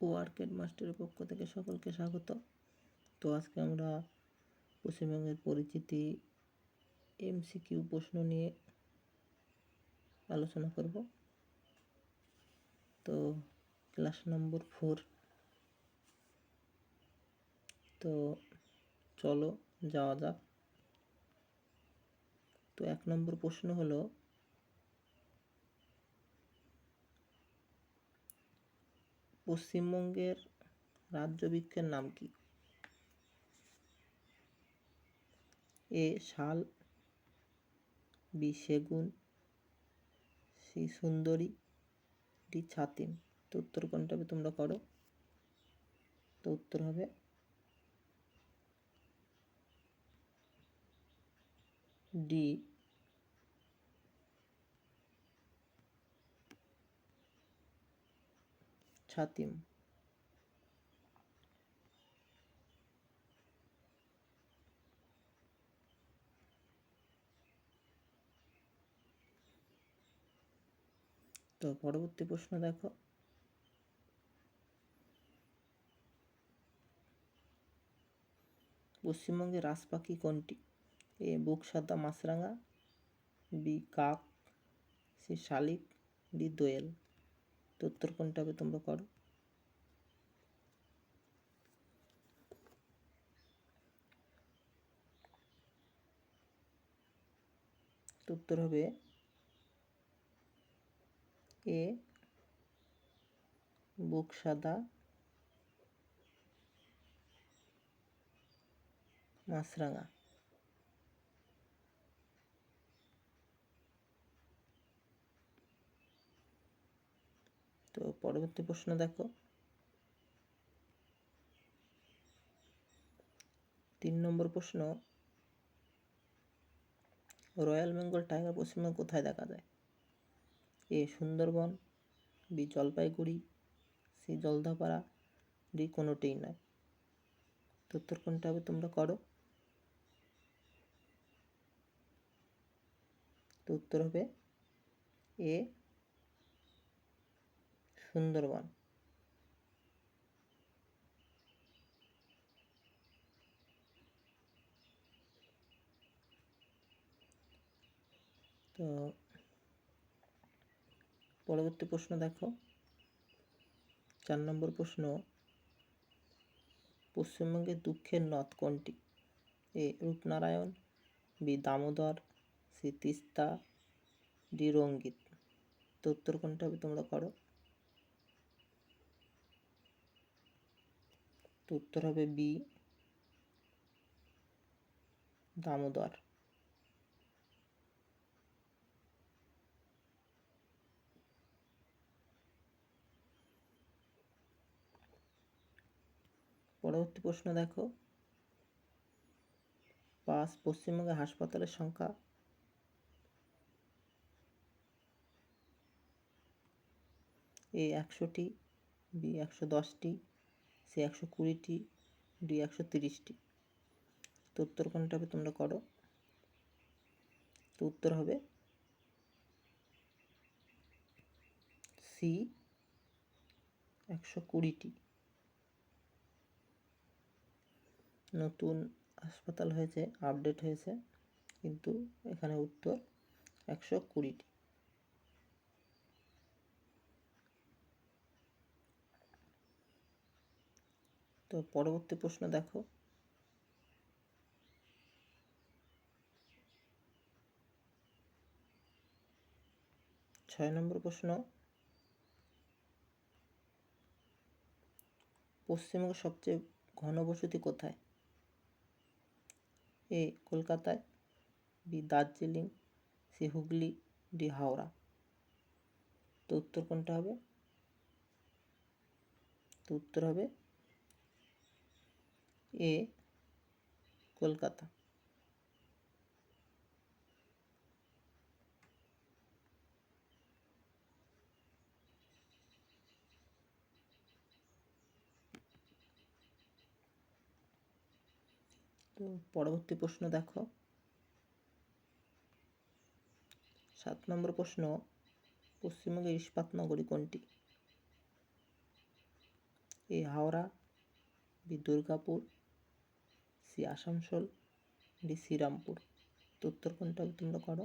ওয়ার্কেট মাস্টারের পক্ষ থেকে সকলকে স্বাগত। তো আজকে আমরা পশ্চিমবঙ্গের পরিচিতি, এমসিকিউ প্রশ্ন নিয়ে আলোচনা করব। তো ক্লাস নম্বর ফোর। তো চলো যাওয়া যাক। তো এক নম্বর প্রশ্ন হলো পশ্চিমবঙ্গের রাজ্য বৃক্ষের নাম কি? এ. শাল, বি. সেগুন, সি. সুন্দরী, ডি. ছাতিম। তো উত্তর কোনটা হবে তোমরা করো? তো উত্তর হবে ডি. ছাতিম তো পরবর্তী প্রশ্ন দেখো। পশ্চিমবঙ্গের রাজ পাখি কোনটি? এ বুক সাদা মাছরাঙা, বি, কাক, সি, শালিক, ডি, দোয়েল। তো উত্তর কোনটা হবে তোমরা করো। উত্তর হবে এ বুক সাদা মাছরাঙা তো পরবর্তী প্রশ্ন দেখো। তিন নম্বর প্রশ্ন, রয়্যাল বেঙ্গল টাইগার পশ্চিমবঙ্গে কোথায় দেখা যায়? A, Sundarban, B, Jalpaiguri, C Jaldapara D, কোনোটিই নয়। উত্তর কোনটা হবে তোমরা করো? তো উত্তর হবে এ সুন্দরবন তো পরবর্তী প্রশ্ন দেখো। চার নম্বর প্রশ্ন পশ্চিমবঙ্গের দুঃখের নদ কোনটি? A, Rupnarayan, B, Damodar, C, Teesta, D, Rangeet. তো উত্তর কোনটা হবে তোমরা করো? তো উত্তর হবে বি। দামোদর। পরবর্তী প্রশ্ন দেখো। পাঁচ, পশ্চিমবঙ্গে হাসপাতালের সংখ্যা। এ একশোটি, বি একশো দশটি সি একশো কুড়িটি ডি একশো তিরিশটি। তো উত্তর কোনটা হবে তোমরা করো। তো উত্তর হবে সি, একশো কুড়িটি। নতুন হাসপাতাল হয়েছে, আপডেট হয়েছে, কিন্তু এখানে উত্তর একশো কুড়িটি। তো পরবর্তী প্রশ্ন দেখো। ছয় নম্বর প্রশ্ন। পশ্চিমবঙ্গের সবচেয়ে ঘনবসতি কোথায়? এ, কলকাতায়, B, Darjeeling, C, Hooghly, D, Howrah. তো উত্তর কোনটা হবে? তো উত্তর হবে এ কলকাতা। তো পরবর্তী প্রশ্ন দেখো। সাত নম্বর প্রশ্ন, পশ্চিমবঙ্গের ইস্পাত নগরী কোনটি? A Howrah, B Durgapur C Asansol D Serampore তো উত্তর কোনটা তোমরা করো।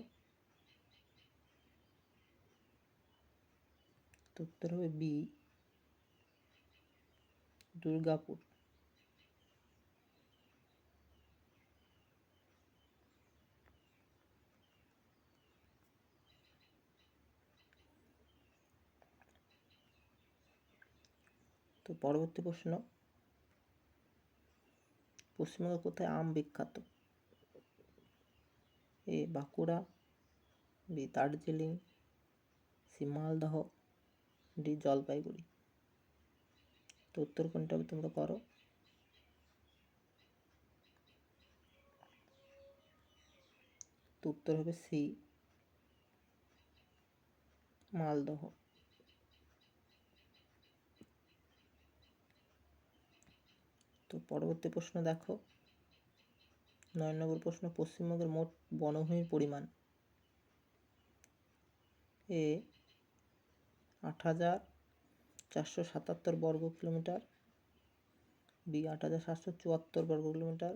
তো উত্তর হবে বি, দুর্গাপুর। তো পরবর্তী প্রশ্ন। পশ্চিমবঙ্গে কোথায়? আম বিখ্যাত। A Bankura, B Darjeeling, C Malda, D Jalpaiguri. তো উত্তর কোনটা তোমরা করো? তো উত্তর হবে সি, মালদহ। তো পরবর্তী প্রশ্ন দেখো। নয় নম্বর প্রশ্ন, পশ্চিমবঙ্গের মোট বনভূমির পরিমাণ। এ, আট হাজার চারশো সাতাত্তর বর্গ কিলোমিটার। বি, আট হাজার সাতশো চুয়াত্তর বর্গ কিলোমিটার।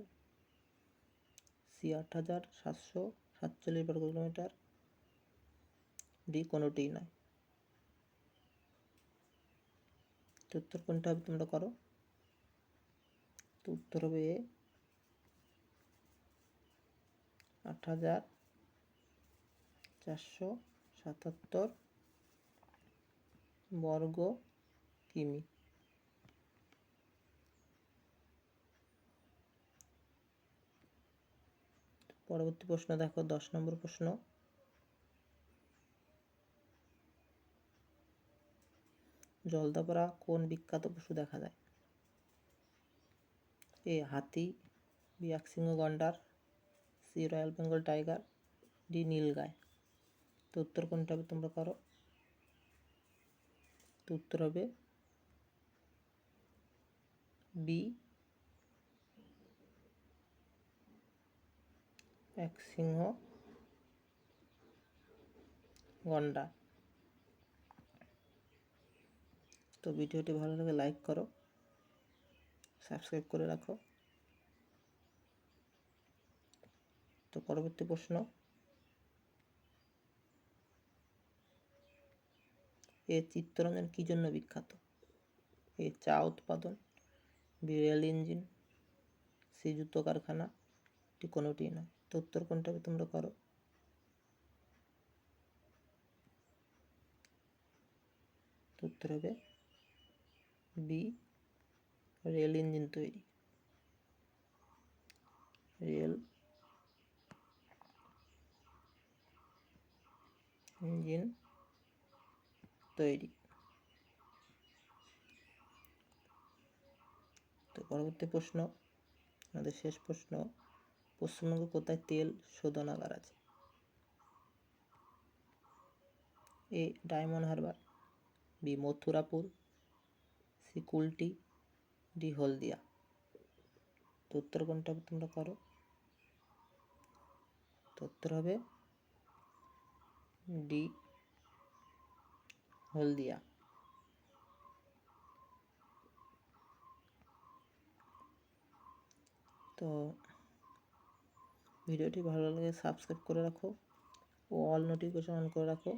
সি, আট হাজার সাতশো সাতচল্লিশ বর্গ কিলোমিটার। ডি, কোনোটিই নয়। উত্তর কোনটা হবে তোমরা করো। উত্তর হবে আট হাজার চারশো সাতাত্তর বর্গ কিমি। পরবর্তী প্রশ্ন দেখো, দশ নম্বর প্রশ্ন। জলদাপাড়া কোন বিখ্যাত পশু দেখা যায়? এ হাতি, বি একশৃঙ্গ গন্ডার, C royal Bengal tiger, D nilgai তো উত্তর কোনটা হবে তোমরা করো? তো উত্তর হবে বি। এক সিংহ গন্ডা তো ভিডিওটি ভালো লাগে, লাইক করো। সাবস্ক্রাইব করে রাখো। তো পরবর্তী প্রশ্ন। এ চিত্তরঞ্জন কী জন্য বিখ্যাত? এ চা উৎপাদন বি রেল ইঞ্জিন, সি জুতো কারখানা, এটি কোনোটি নয়। তো উত্তর কোনটা হবে তোমরা করো? উত্তর হবে বি রেল ইঞ্জিন তৈরি। রেল ইঞ্জিন তৈরি। তো পরবর্তী প্রশ্ন, আমাদের শেষ প্রশ্ন, পশ্চিমবঙ্গে কোথায় তেল শোধনাগার আছে? A, Diamond Harbour, B, Mathurapur, C, Kulti D Haldia তো উত্তর কোনটা তোমরা করো? তো উত্তর হবে ডি হলদিয়া তো ভিডিওটি ভালো লাগে সাবস্ক্রাইব করে রাখো ও অল নোটিফিকেশন অন করে রাখো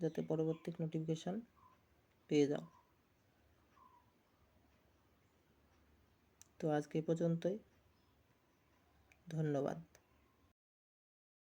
যাতে পরবর্তী নোটিফিকেশান পেয়ে যাও। তো আজকে পর্যন্তই। ধন্যবাদ।